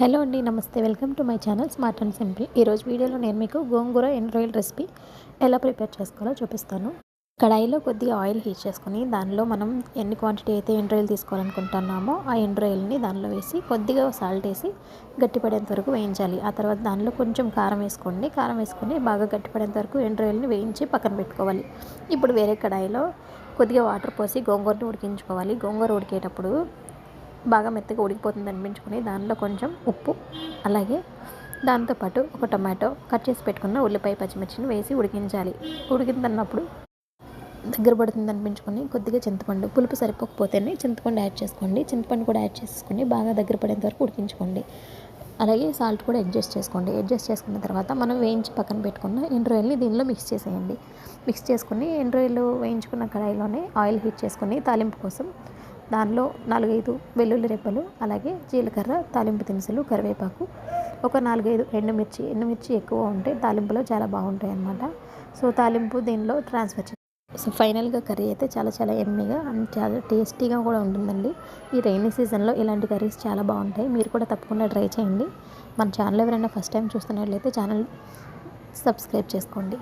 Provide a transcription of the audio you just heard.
Hello అండి నమస్తే. Welcome to my channel smart and simple. ఈరోజు వీడియోలో నేను మీకు గోంగూర ఎండ్ రాయిల్ రెసిపీ ఎలా ప్రిపేర్ చేసుకోవాలో చూపిస్తాను. కడాయిలో కొద్దిగా ఆయిల్ హీట్ చేసుకుని దానిలో మనం ఎన్ని క్వాంటిటీ అయితే ఎండ్ రాయిల్ తీసుకోవాలనుకుంటున్నామో ఆ ఎండ్ రాయిల్ని దానిలో వేసి కొద్దిగా సాల్ట్ వేసి గట్టిపడేంత వరకు వేయించాలి. ఆ తర్వాత దానిలో కొంచెం కారం వేసుకోండి. కారం వేసుకొని బాగా గట్టిపడేంత వరకు ఎండ్ రాయిల్ని వేయించి పక్కన పెట్టుకోవాలి. ఇప్పుడు వేరే కడాయిలో కొద్దిగా వాటర్ పోసి గోంగూరని ఉడికించుకోవాలి. గోంగూర ఉడికేటప్పుడు బాగా మెత్తగా ఉడికిపోతుంది అనిపించుకొని దానిలో కొంచెం ఉప్పు అలాగే దాంతోపాటు ఒక టమాటో కట్ చేసి పెట్టుకున్న ఉల్లిపాయ పచ్చిమిర్చిని వేసి ఉడికించాలి. ఉడికిందన్నప్పుడు దగ్గర పడుతుంది అనిపించుకొని కొద్దిగా చింతపండు పులుపు సరిపోకపోతేనే చింతపండు యాడ్ చేసుకోండి. చింతపండు కూడా యాడ్ చేసుకోండి బాగా దగ్గర పడేంత వరకు ఉడికించుకోండి. అలాగే సాల్ట్ కూడా అడ్జస్ట్ చేసుకోండి. అడ్జస్ట్ చేసుకున్న తర్వాత మనం వేయించి పక్కన పెట్టుకున్న ఎండ్రాయిల్ని దీనిలో మిక్స్ చేసేయండి. మిక్స్ చేసుకుని ఎండ్రాయిల్ వేయించుకున్న కడాయిలోనే ఆయిల్ హీట్ చేసుకుని తాలింపు కోసం దానిలో నాలుగైదు వెల్లుల్లి రెప్పలు అలాగే జీలకర్ర తాలింపు దినుసులు కరివేపాకు ఒక నాలుగైదు ఎండుమిర్చి. ఎండుమిర్చి ఎక్కువ ఉంటే తాలింపులో చాలా బాగుంటాయి అన్నమాట సో తాలింపు దీనిలో ట్రాన్స్ఫర్ సో ఫైనల్గా కర్రీ అయితే చాలా చాలా ఎమ్మీగా అండ్ చాలా టేస్టీగా కూడా ఉంటుందండి. ఈ రైనీ సీజన్లో ఇలాంటి కర్రీస్ చాలా బాగుంటాయి. మీరు కూడా తప్పకుండా ట్రై చేయండి. మన ఛానల్ ఎవరైనా ఫస్ట్ టైం చూస్తున్నట్లయితే ఛానల్ సబ్స్క్రైబ్ చేసుకోండి.